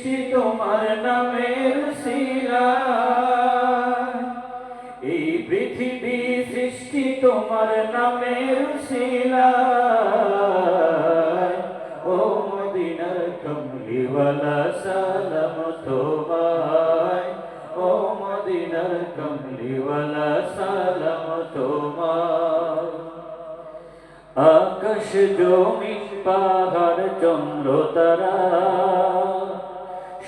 সৃষ্টি তোমার নামের শিলা। এই পৃথিবী সৃষ্টি তোমার নামের শিলা। ও মদিনার কমলিওয়ালা, সালাম তোমায়। ও মদিনার কমলিওয়ালা, সালাম তোমায়। আকাশ জমিন, পাহাড়, চন্দ্র, তারা।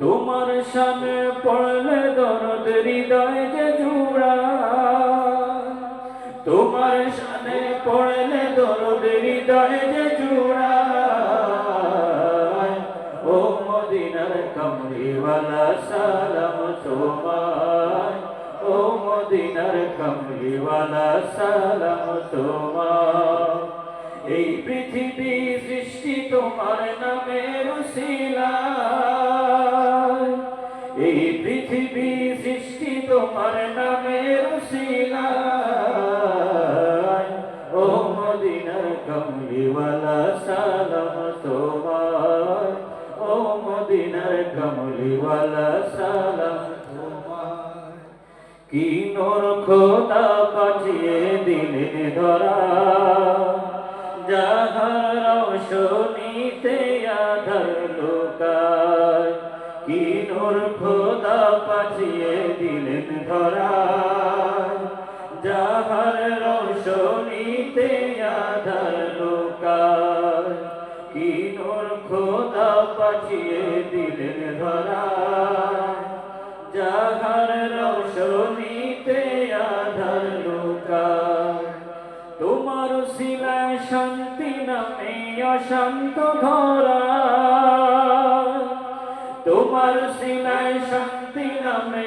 তোমার সামনে পড়লে দরদ হৃদয় যে জুড়া তোমার সামনে পড়লে দরদ হৃদয় যে জুড়া ও মদিনার কমরিওয়ালা সালাম তোমায়। ও মদিনার কমরিওয়ালা সালাম তোমায়। এই পৃথিবী সৃষ্টি তোমার নামের শিলা তোমার নামের শিলা ও মদিনার কমলিওয়ালা, সালাম তোমার ও মদিনার কমলিওয়ালা, সালাম তোমার কি নোর খোদা পাঠিয়ে দিলে ধরা। যাহার শনিতে ধরা যাহার রোশনীতে আধার লোকায় কি নোর খোদা পাঠিয়ে দিলেন ধরা যাহার রোশনীতে আধার লোকায়, তোমার শিলায় শান্তি নামে অশান্ত ধরা তোমার শিলায় শান্তি নামে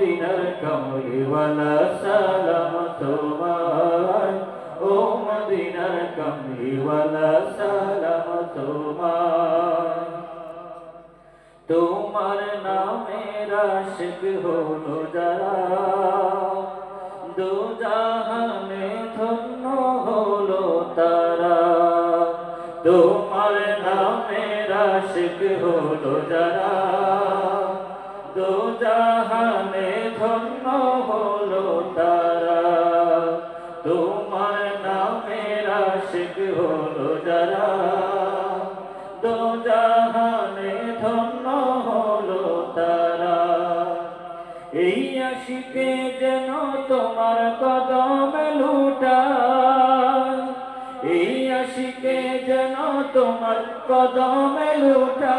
মদিনার কমলিওয়ালা সালাম তোমার ও মদিনার কমলিওয়ালা সালাম তোমার তোমার নামের আশিক হলো যারা। দু জাহানে ধন্য হলো তারা। তোমার নামের আশিক হলো যারা। দু জাহানে ধন্য হলো তারা। তোমার নামের আশিক হলো যারা। দো জাহানে ধন্য হলো তারা। এই আশিকে যেন তোমার কদম লুটা এই আশিকে যেন তোমার কদম লুটা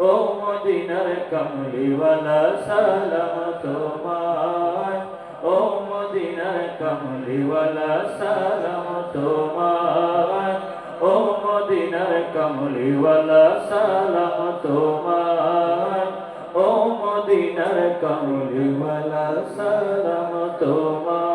ও মদিনার কমলিওয়ালা সালাম তোমার ও মদিনার কমলিওয়ালা সালাম তোমার ও মদিনার কমলিওয়ালা সালাম তোমার ও মদিনার কমলিওয়ালা সালাম তোমার